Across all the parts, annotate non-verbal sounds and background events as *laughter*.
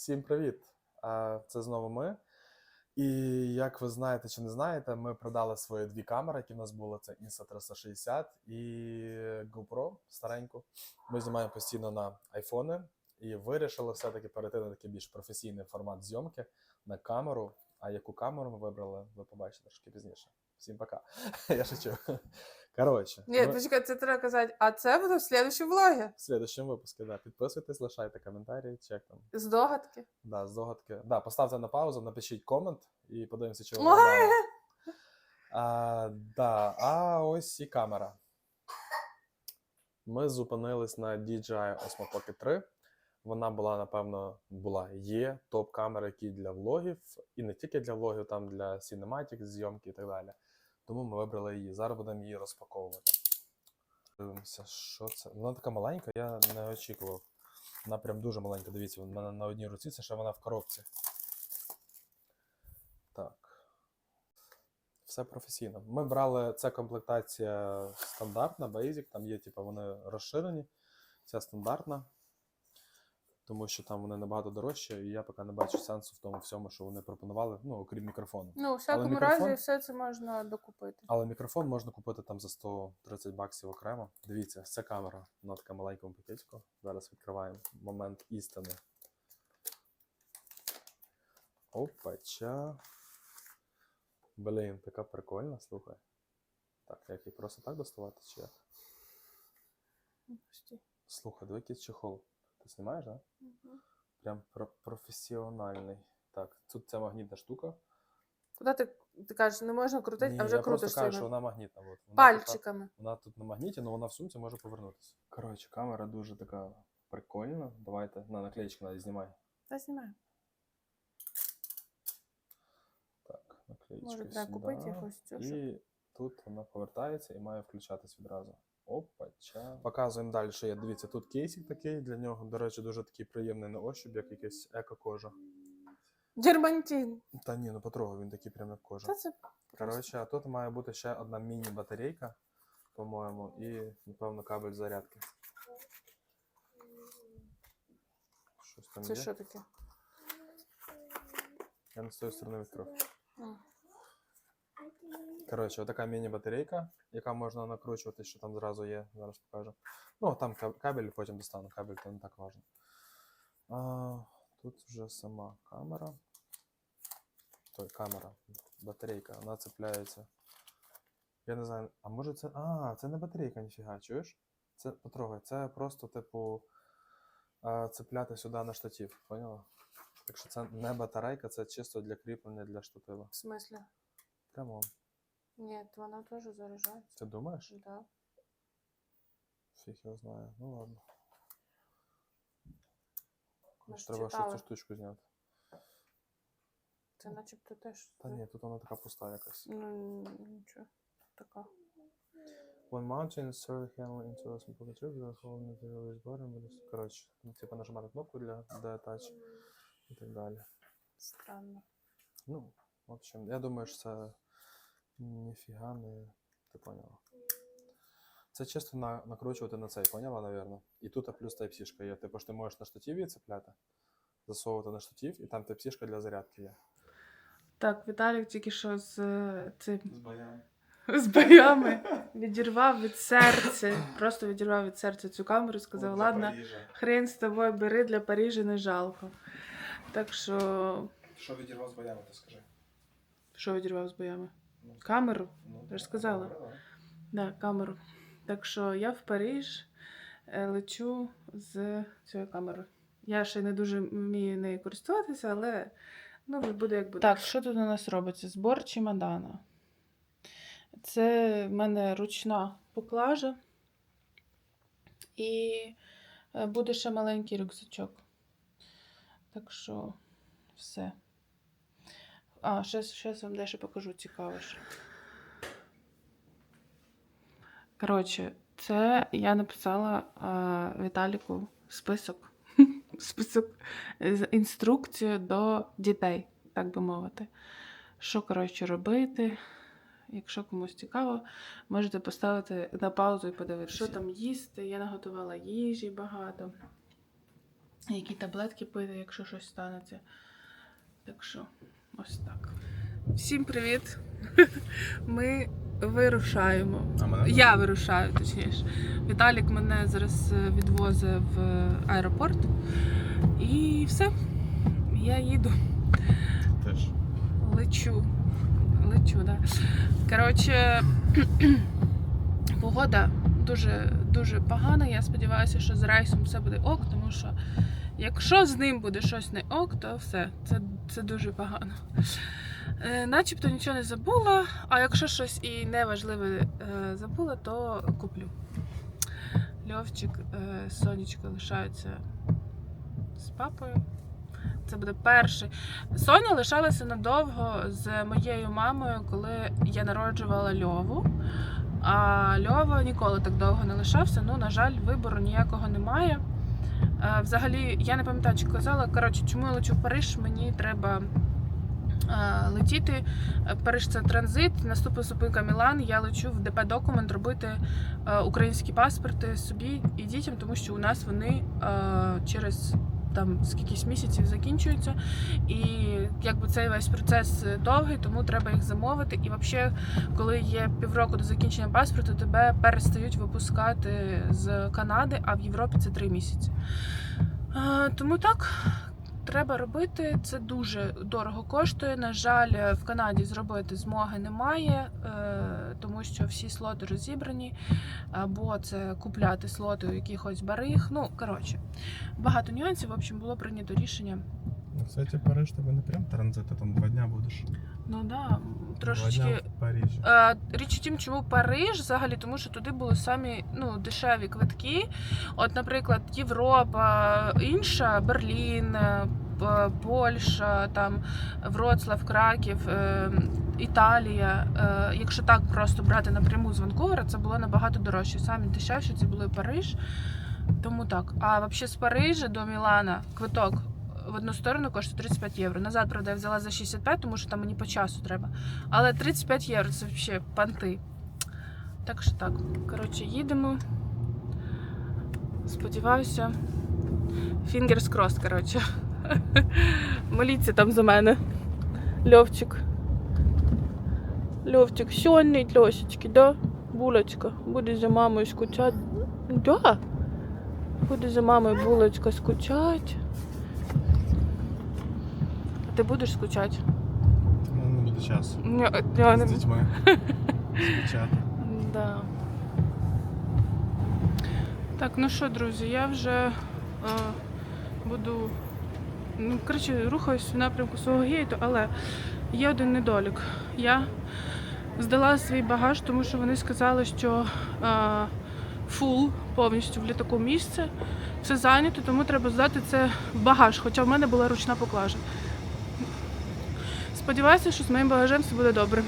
Всім привіт! Це знову ми. І як ви знаєте чи не знаєте, ми продали свої дві камери, які в нас були: це Insta360 і GoPro стареньку. Ми знімаємо постійно на айфони і вирішили все-таки перейти на такий більш професійний формат зйомки на камеру. А яку камеру ми вибрали, ви побачите трошки пізніше. Всім пока. *laughs* Я шучу. Коротше, Ні, ми- почекай, це треба казати, а це буде в слідчому влогі. в следующем випуску, да. Підписуйтесь, лишайте коментарі, чек там. Здогадки. Да, здогадки. Да, поставте на паузу, напишіть комент і подивимося, чи ви Ой! А, да, а ось і камера. Ми зупинились на DJI Osmo Pocket 3. Вона була, напевно, була, є топ-камера, які для влогів, і не тільки для влогів, там для Cinematic, зйомки і так далі. Тому ми вибрали її. Зараз будемо її розпаковувати. Дивимося, що це. Вона така маленька, я не очікував. Вона прям дуже маленька. Дивіться, в мене на одній руці, це ще вона в коробці. Так. Все професійно. Ми брали це комплектація стандартна, Basic, там є, типу, вони розширені. Ця стандартна. Тому що там вони набагато дорожчі, і я поки не бачу сенсу в тому всьому, що вони пропонували, ну, окрім мікрофону. Ну, у всякому мікрофон- разі, все це можна докупити. Але мікрофон можна купити там за 130 баксів окремо. Дивіться, це камера на така маленькому пакетику. Зараз відкриваємо момент істини. Опача. Блін, така прикольна, слухай. Так, як її просто так доставати чи як? Слухай, диви якийсь чехол. Ти знімаєш, так? Да? Мгм. Прям про- професіональний. Так, тут ця магнітна штука. Куди ти, ти кажеш, не можна крутити, Ні, а вже я просто кажу, що вона магнітна. От. Вона, Пальчиками. Вона тут на магніті, але вона в сумці може повернутися. Коротше, камера дуже така прикольна. Давайте на наклеїчки навіть знімай. Та знімаю. Так, наклеїчки Може, треба купити сюди. якусь цю, щоб- І тут вона повертається і має включатись відразу. Опача. Показуємо далі, що є. Дивіться, тут кейсик такий для нього. До речі, дуже такий приємний на ощупь, як якийсь еко-кожа. Дермантин. Та ні, ну потрогай, він такий прям як кожа. Та це Коротше, а тут має бути ще одна міні-батарейка, по-моєму, і, напевно, кабель зарядки. Щось там це є. що таке? Я не з тої сторони відкрив. М. Коротше, отака міні-батарейка, яка можна накручувати, що там зразу є. Зараз покажу. Ну, там кабель, потім достану. Кабель то не так важно. А, тут вже сама камера. Той, камера, батарейка, вона цепляється. Я не знаю, а може це. А, це не батарейка, ніфіга, чуєш? Це потрогай, це просто, типу, цепляти сюди на штатив, поняла? Так що це не батарейка, це чисто для кріплення для штатива. В смислі? Прямо. Ні, вона теж заряджається. Ти думаєш? Да. Фіг я знаю. Ну ладно. Ж треба ще цю штучку зняти. Це начебто теж. Та ні, тут вона така пуста якась. Ну, нічого. Така. Mounting a server handle into a simple tube, the whole material is bottom. this- Коротше, ну, типу нажимати кнопку для detach і так далі. Странно. Ну, в общем, я думаю, що це ніфіга не. Ти поняла. Це чисто на, накручувати на цей, поняла, напевно? І тут плюс Type-C є. Типу, що ти можеш на штативі цепляти, засовувати на штатив, і там Type-C для зарядки є. Так, Віталік тільки що з е, цим З баями. з боями відірвав від серця. Просто відірвав від серця цю камеру і сказав, ладно, хрен з тобою бери для Парижа не жалко. Так що, Що відірвав з баями, ти скажи. що відірвав з боями? Камеру? ну, Я ж сказала. Да, камеру. Так що я в Париж е, лечу з цією камерою. Я ще не дуже вмію нею користуватися, але ну, буде як буде. Так, що тут у нас робиться? Збор чемодана. Це в мене ручна поклажа. І е, буде ще маленький рюкзачок. Так що все. А, ще вам дещо покажу цікаве. ще. Коротше, це я написала а, Віталіку список. *laughs* список з інструкцією до дітей, так би мовити. Що, коротше, робити. Якщо комусь цікаво, можете поставити на паузу і подивитися. Що там їсти? Я наготувала їжі багато. які таблетки пити, якщо щось станеться. Так що, ось так. Всім привіт! *laughs* Ми вирушаємо. Я вирушаю, точніше. Віталік мене зараз е, відвозить в аеропорт. І все. Я їду. Теж. Лечу. Лечу, да. Коротше, *clears throat* погода дуже, дуже погана. Я сподіваюся, що з рейсом все буде ок, тому що якщо з ним буде щось не ок, то все, це, це дуже погано. Е, начебто нічого не забула, а якщо щось і неважливе е, забула, то куплю. Льовчик, е, Сонечка лишаються з папою. Це буде перший. Соня лишалася надовго з моєю мамою, коли я народжувала Льову. А Льова ніколи так довго не лишався. Ну, на жаль, вибору ніякого немає. Е, Взагалі, я не пам'ятаю, чи казала. Коротше, чому я лечу в Париж? Мені треба е, летіти. Е, Париж це транзит. Наступна зупинка Мілан. Я лечу в ДП документ робити українські паспорти собі і дітям, тому що у нас вони через там скількись місяців закінчуються. І якби цей весь процес довгий, тому треба їх замовити. І взагалі, коли є півроку до закінчення паспорту, тебе перестають випускати з Канади, а в Європі це три місяці. А, тому так. Треба робити, це дуже дорого коштує. На жаль, в Канаді зробити змоги немає, е, тому що всі слоти розібрані, або це купляти слоти у якихось бариг. Ну, коротше, багато нюансів. В общем, було прийнято рішення. Ну, кстати, Париж тебе не прям транзит, а там два дня будеш. Ну да, Два дня трошечки. в Парижі. Е, Річ у тім, чому Париж взагалі, тому що туди були самі ну, дешеві квитки. От, наприклад, Європа, інша, Берлін, е, Польща, там Вроцлав, Краків, е, Італія. Е, Якщо так просто брати напряму з Ванкувера, це було набагато дорожче. Самі дешевші це були Париж. Тому так. А взагалі з Парижа до Мілана квиток в одну сторону коштує 35 євро. Назад, правда, я взяла за 65, тому що там мені по часу треба. Але 35 євро це взагалі панти. Так що так. Коротше, їдемо. Сподіваюся. Fingers crossed, коротше. *laughs* Моліться там за мене. Льовчик. Льовчик, сьогодні Льосечки, да? Булочка. Буде за мамою скучати. Да. Буде за мамою булочка скучати. А ти будеш скучати? Ну, не буде часу. Ні, я не З дітьми. *laughs* Скучати. Да. Так, ну що, друзі, я вже е, буду. Ну, коротше, рухаюсь в напрямку свого гейту, але є один недолік. Я здала свій багаж, тому що вони сказали, що е, фул повністю в літаку місце. Все зайнято, тому треба здати це в багаж, хоча в мене була ручна поклажа. Сподіваюся, що з моїм багажем все буде добре.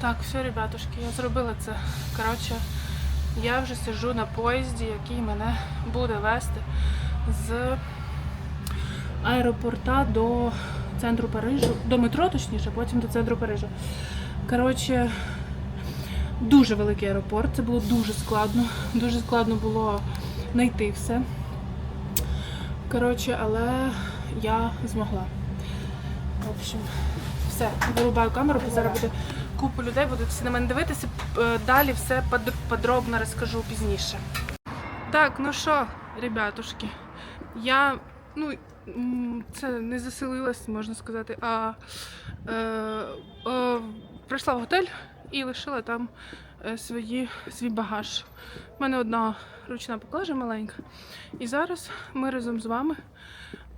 Так, все, ребятушки, я зробила це. Коротше, я вже сиджу на поїзді, який мене буде вести з аеропорта до центру Парижу, до метро, точніше, потім до центру Парижу. Коротше, дуже великий аеропорт, це було дуже складно. Дуже складно було знайти все. Коротше, але я змогла. В общем, все, вирубаю камеру, бо зараз буде купу людей, будуть всі на мене дивитися. Е, Далі все подробно розкажу пізніше. Так, ну що, ребятушки, я ну, це не заселилась, можна сказати, а е, е, прийшла в готель і лишила там е, свої, свій багаж. У мене одна ручна поклажа маленька. І зараз ми разом з вами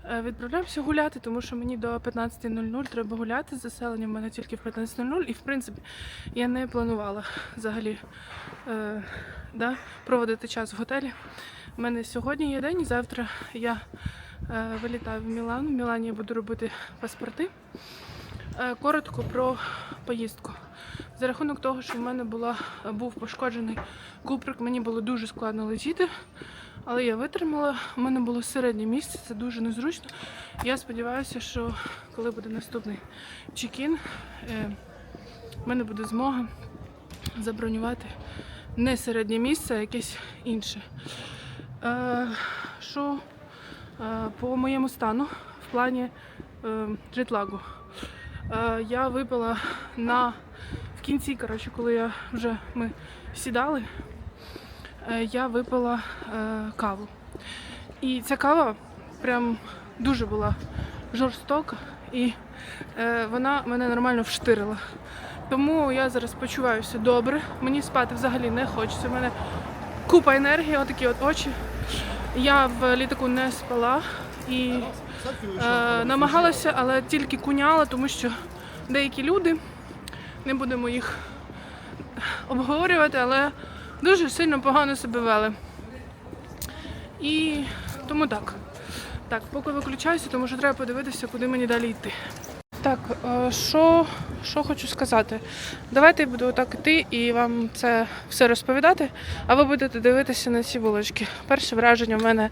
відправляємося гуляти, тому що мені до 15.00 треба гуляти. Заселення в мене тільки в 15.00. І в принципі я не планувала взагалі е, да, проводити час в готелі. У мене сьогодні є день, і завтра я е, вилітаю в Мілан. В Мілані я буду робити паспорти. Е, коротко про поїздку. За рахунок того, що в мене була, був пошкоджений куприк, мені було дуже складно летіти. Але я витримала, у мене було середнє місце, це дуже незручно. Я сподіваюся, що коли буде наступний чекін, е, в мене буде змога забронювати не середнє місце, а якесь інше. Е, Що е, по моєму стану в плані е, джетлагу? Е, я випила на в кінці, коротше, коли я вже ми сідали, е, я випила е, каву. І ця кава прям дуже була жорстока, і е, вона мене нормально вштирила. Тому я зараз почуваюся добре. Мені спати взагалі не хочеться. У мене купа енергії, отакі от очі. Я в літаку не спала і е, намагалася, але тільки куняла, тому що деякі люди, не будемо їх обговорювати, але дуже сильно погано себе вели. І тому так. Так, поки виключаюся, тому що треба подивитися, куди мені далі йти. Так, е, що, що хочу сказати. Давайте я буду так іти і вам це все розповідати, а ви будете дивитися на ці булочки. Перше враження в мене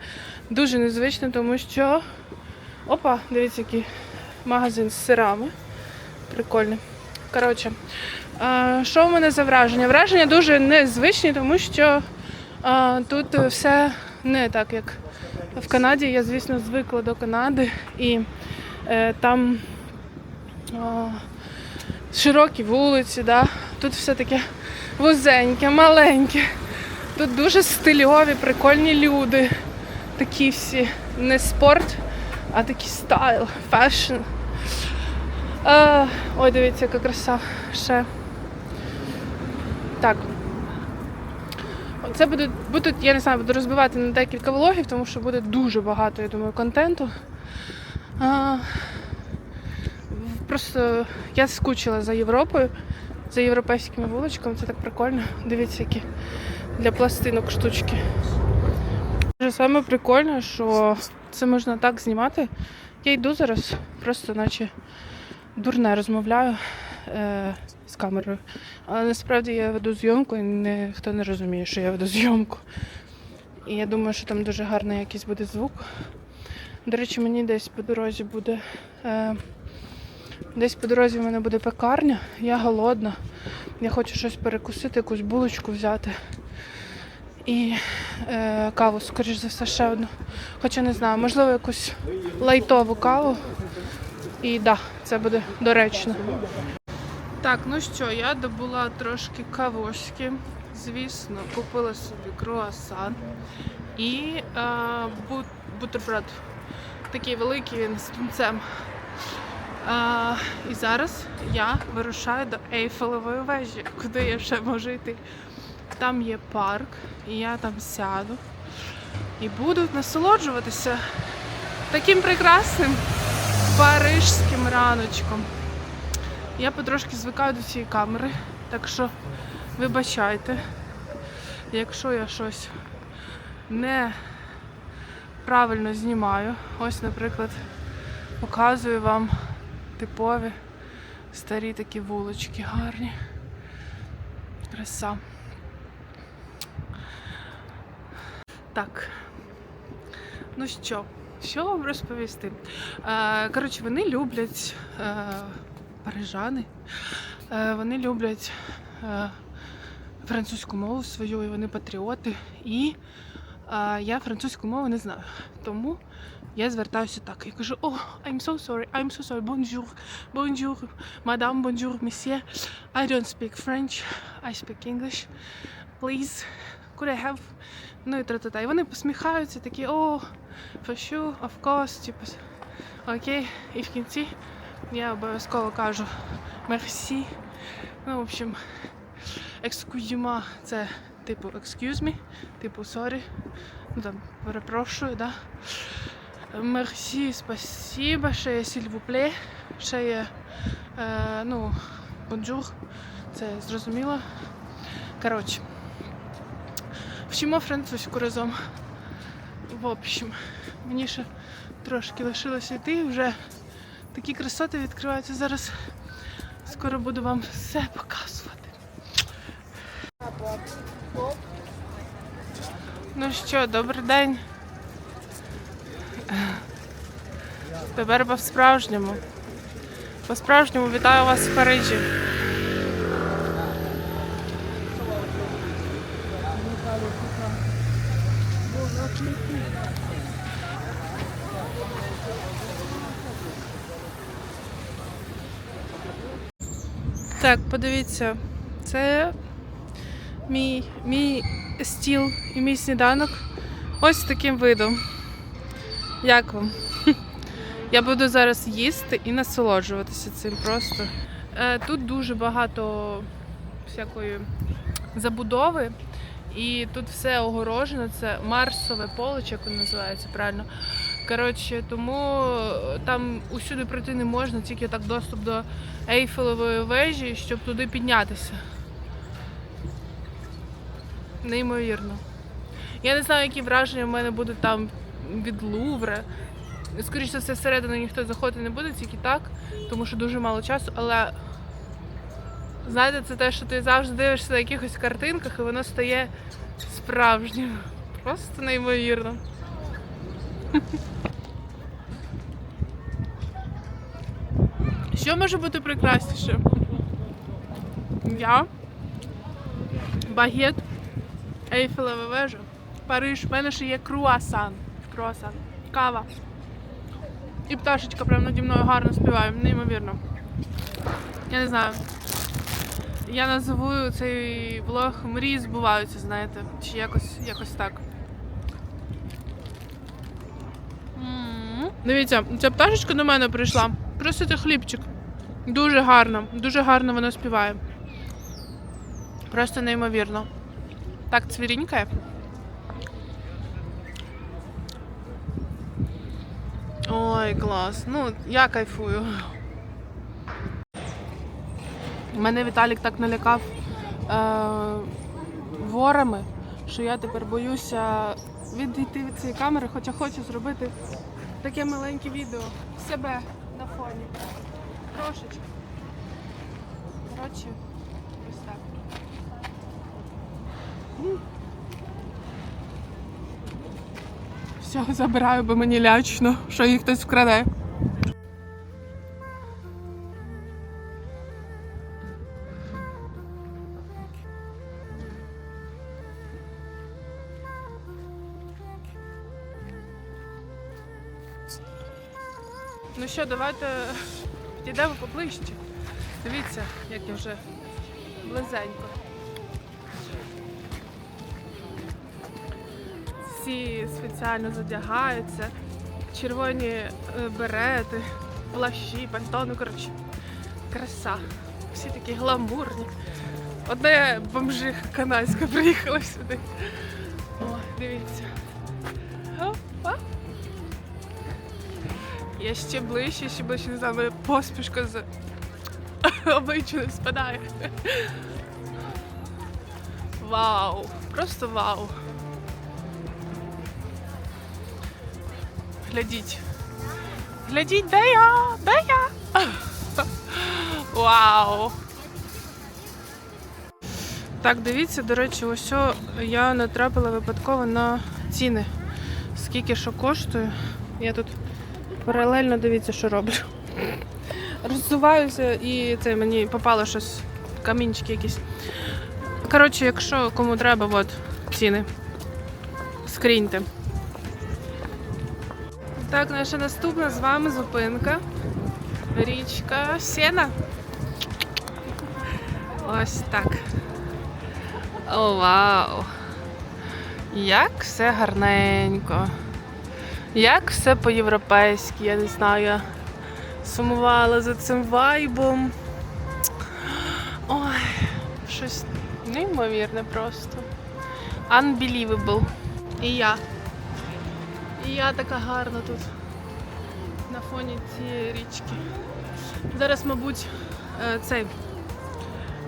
дуже незвичне, тому що. Опа, дивіться, який магазин з сирами. Прикольний. Коротше, що в мене за враження? Враження дуже незвичні, тому що е, тут все не так, як в Канаді. Я, звісно, звикла до Канади і е, там о, широкі вулиці, да? тут все таке вузеньке, маленьке. Тут дуже стильові, прикольні люди. Такі всі не спорт, а такий стайл, фешн. Ой, дивіться, яка краса ще. Так. Це буде, будуть, я не знаю, буду розбивати на декілька влогів, тому що буде дуже багато, я думаю, контенту. А, просто я скучила за Європою, за європейськими вуличками. Це так прикольно. Дивіться, які для пластинок штучки. Дуже Саме прикольне, що це можна так знімати. Я йду зараз, просто наче дурне розмовляю е, з камерою. Але насправді я веду зйомку і ніхто не розуміє, що я веду зйомку. І я думаю, що там дуже гарний якийсь буде звук. До речі, мені десь по дорозі буде. Е, десь по дорозі в мене буде пекарня. Я голодна. Я хочу щось перекусити, якусь булочку взяти. І е, каву, скоріш за все, ще одну. Хоча не знаю, можливо, якусь лайтову каву. І так, да, це буде доречно. Так, ну що, я добула трошки кавошки. Звісно, купила собі круасан і е, бут, бутерброд. Такий великий він з тунцем. Е, і зараз я вирушаю до Ейфелевої вежі, куди я ще можу йти. Там є парк, і я там сяду і буду насолоджуватися таким прекрасним парижським раночком. Я потрошки звикаю до цієї камери, так що вибачайте, якщо я щось не правильно знімаю. Ось, наприклад, показую вам типові старі такі вулочки гарні. Краса. Так. Ну що, що вам розповісти? Е, коротше, вони люблять е, парижани, е, вони люблять е, французьку мову свою, і вони патріоти. І е, я французьку мову не знаю. Тому я звертаюся так. Я кажу: О, I'm so sorry, I'm so sorry, bonjour, bonjour, madame, bonjour, monsieur. I don't speak French, I speak English. Please, could I have Ну і тра-та-та. І вони посміхаються, такі, о, for sure, of course, типу, окей. І в кінці я обов'язково кажу merci. Ну, в общем, excuse-moi, це типу excuse me, типу sorry, ну там, перепрошую, да. Merci, спасибо, ще є plaît, ще є, е, ну, bonjour, це зрозуміло. Коротше. Вчимо французьку разом. В общем, мені ще трошки лишилося йти, вже Такі красоти відкриваються зараз. Скоро буду вам все показувати. Ну що, добрий день. Тепер по-справжньому. По-справжньому вітаю вас в Парижі. Так, подивіться, це мій, мій стіл і мій сніданок. Ось таким видом. Як вам? *laughs* Я буду зараз їсти і насолоджуватися цим просто. Е, Тут дуже багато всякої забудови, і тут все огорожено. Це Марсове поле, як воно називається правильно. Коротше, тому е, там усюди пройти не можна, тільки так доступ до Ейфелевої вежі, щоб туди піднятися. Неймовірно. Я не знаю, які враження в мене будуть там від Лувра. Скоріше за все, всередину ніхто заходити не буде, тільки так, тому що дуже мало часу, але знаєте, це те, що ти завжди дивишся на якихось картинках, і воно стає справжнім. Просто неймовірно. Що може бути прекрасніше? Я, багет, Ейфелева вежа, Париж. У мене ще є круасан. Круасан. Кава. І пташечка прямо наді мною гарно співає, неймовірно. Я не знаю. Я назову цей влог мрії збуваються, знаєте, чи якось, якось так. Дивіться, ця пташечка до мене прийшла. Просити хлібчик. Дуже гарно, дуже гарно вона співає. Просто неймовірно. Так цвірінькає. Ой, клас. Ну, я кайфую. Мене Віталік так налякав е- ворами, що я тепер боюся відійти від цієї камери, хоча хочу зробити таке маленьке відео себе на фоні. Трошечки. Коротше, ось так. Все, забираю, бо мені лячно, що їх хтось вкраде. Давайте підійдемо поближче. Дивіться, як я вже близенько. Всі спеціально задягаються, червоні е, берети, плащі, пантони, коротше, краса. Всі такі гламурні. Одне бомжиха канадська приїхала сюди. Я ще ближче, ще ближче, не знаю, мене поспішка з *laughs* обличчя не спадає. Вау! Просто вау! Глядіть. Глядіть, де я? Де я? Вау! Так, дивіться, до речі, ось я натрапила випадково на ціни. Скільки що коштує. Я тут паралельно дивіться, що роблю. Розсуваюся і це мені попало щось, камінчики якісь. Коротше, якщо кому треба, от ціни. Скріньте. Так, наша наступна з вами зупинка. Річка Сена. Ось так. О, вау! Як все гарненько. Як все по-європейськи, я не знаю. Я сумувала за цим вайбом. Ой, щось неймовірне просто. Unbelievable. І я. І я така гарна тут. На фоні цієї річки. Зараз, мабуть, е, цей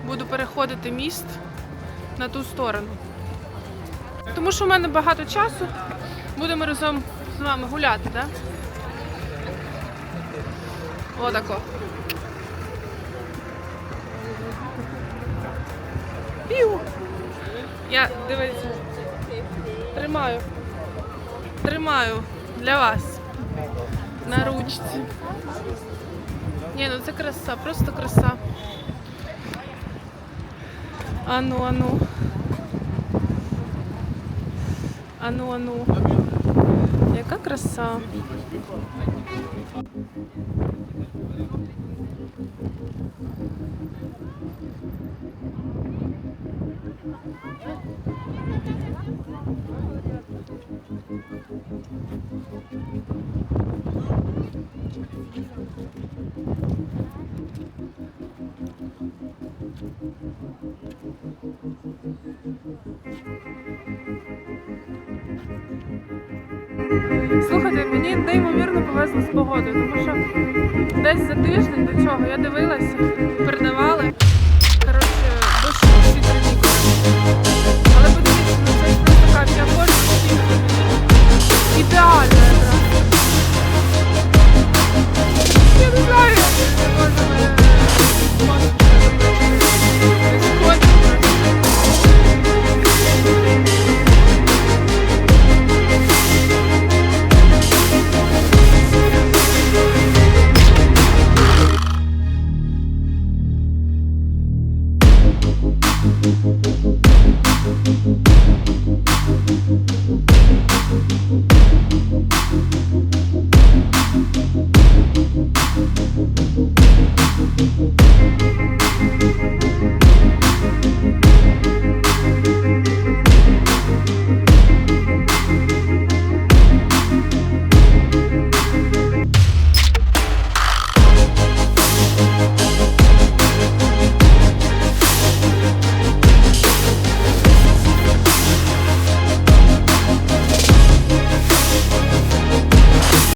буду переходити міст на ту сторону. Тому що в мене багато часу. Будемо разом з вами гуляти, так? Да? Отако. Пів. Я дивіться. Тримаю. Тримаю для вас. На ручці. Ні, ну це краса, просто краса. Ану, ану. Ану, ану. Яка краса. Слухайте, мені неймовірно повезло з погодою, тому що десь за тиждень до цього я дивилася, передавали.